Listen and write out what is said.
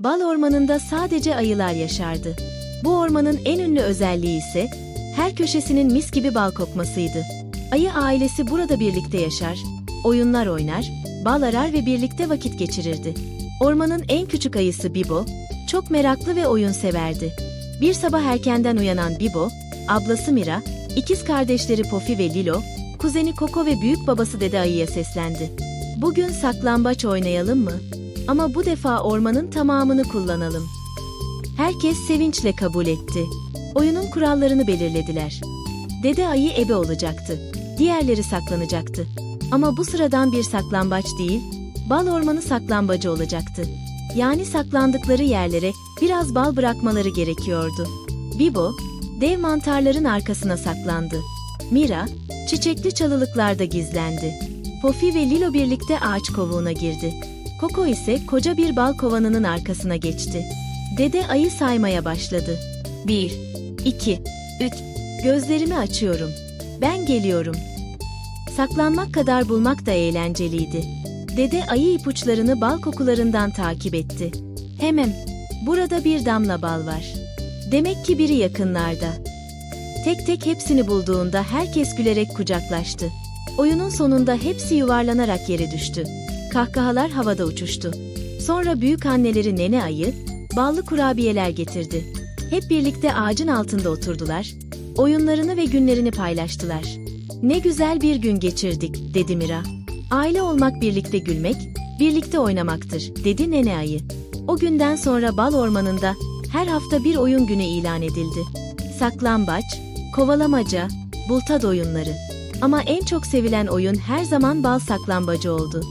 Bal ormanında sadece ayılar yaşardı. Bu ormanın en ünlü özelliği ise her köşesinin mis gibi bal kokmasıydı. Ayı ailesi burada birlikte yaşar, oyunlar oynar, bal arar ve birlikte vakit geçirirdi. Ormanın en küçük ayısı Bibo, çok meraklı ve oyun severdi. Bir sabah erkenden uyanan Bibo, ablası Mira, ikiz kardeşleri Pofi ve Lilo, kuzeni Koko ve büyük babası Dede Ayı'ya seslendi. Bugün saklambaç oynayalım mı? Ama bu defa ormanın tamamını kullanalım. Herkes sevinçle kabul etti. Oyunun kurallarını belirlediler. Dede ayı ebe olacaktı. Diğerleri saklanacaktı. Ama bu sıradan bir saklambaç değil, bal ormanı saklambacı olacaktı. Yani saklandıkları yerlere biraz bal bırakmaları gerekiyordu. Bibo, dev mantarların arkasına saklandı. Mira, çiçekli çalılıklarda gizlendi. Pofi ve Lilo birlikte ağaç kovuğuna girdi. Koko ise koca bir bal kovanının arkasına geçti. Dede ayı saymaya başladı. Bir, iki, üç. Gözlerimi açıyorum. Ben geliyorum. Saklanmak kadar bulmak da eğlenceliydi. Dede ayı ipuçlarını bal kokularından takip etti. Hemen, burada bir damla bal var. Demek ki biri yakınlarda. Tek tek hepsini bulduğunda herkes gülerek kucaklaştı. Oyunun sonunda hepsi yuvarlanarak yere düştü. Kahkahalar havada uçuştu. Sonra büyük anneleri Nene Ayı, ballı kurabiyeler getirdi. Hep birlikte ağacın altında oturdular. Oyunlarını ve günlerini paylaştılar. Ne güzel bir gün geçirdik, dedi Mira. Aile olmak birlikte gülmek, birlikte oynamaktır, dedi Nene Ayı. O günden sonra Bal Ormanı'nda her hafta bir oyun günü ilan edildi. Saklambaç, kovalamaca, bultad oyunları. Ama en çok sevilen oyun her zaman bal saklambacı oldu.